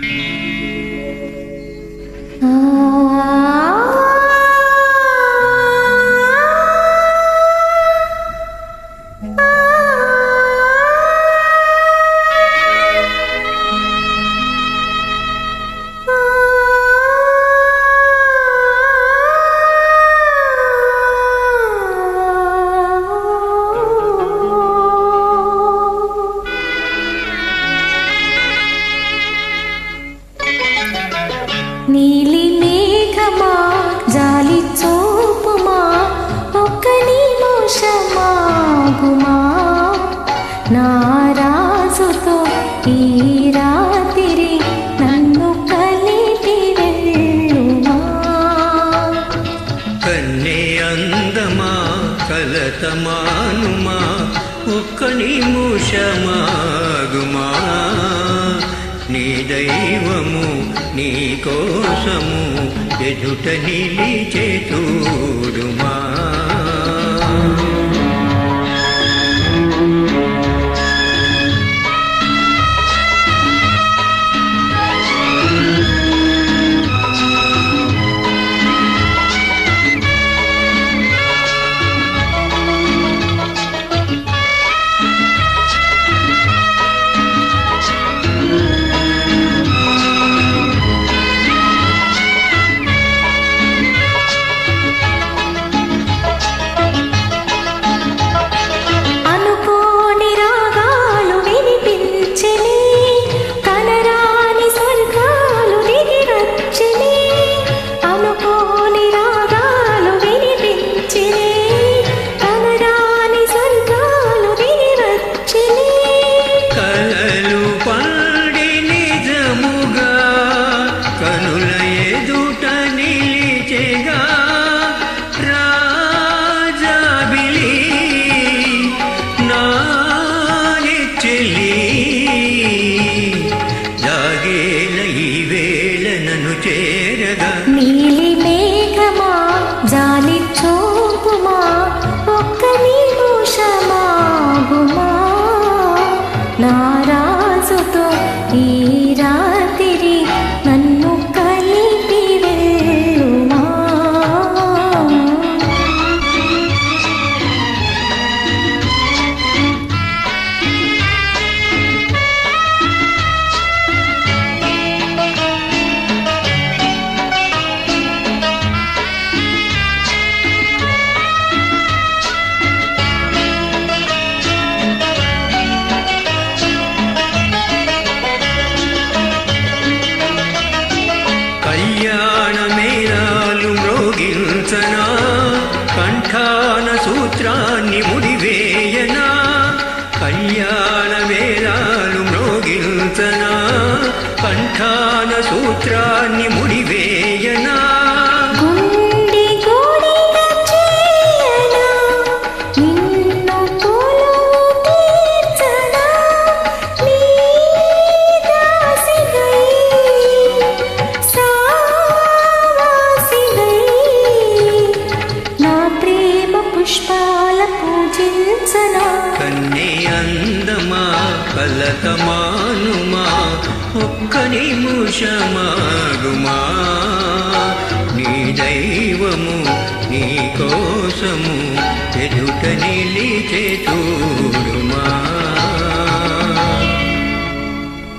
Mm-hmm. నీలి మేఘమా జాలి చూపుమా ఒక్క నిమోషమాగుమా నారాజుతో ఈ రాత్రి నన్ను కలిపి వెళ్ళుమా. కన్నే అందమా కలతమానుమా ఒక్క నిమోషమాగుమా నీ దైవము నీ కోసము ఎదుట నిలిచే చూడుమా. నీలి మేఘమా జాలి చూపుమా ఒక్క నిమిషమాగుమా. ఈ రాత్రి కంఠాన సూత్రాన్ని ముడివేయనా? కళ్యాణ వేళాలు మ్రోగించనా? కంఠాన సూత్రాన్ని ముడివే పూజించనా కన్నే అందమా పలకమానుమా ఒక్క నిముషమాగుమా? నీ దైవము నీ కోసము ఎదుట నిలిచే చూడు.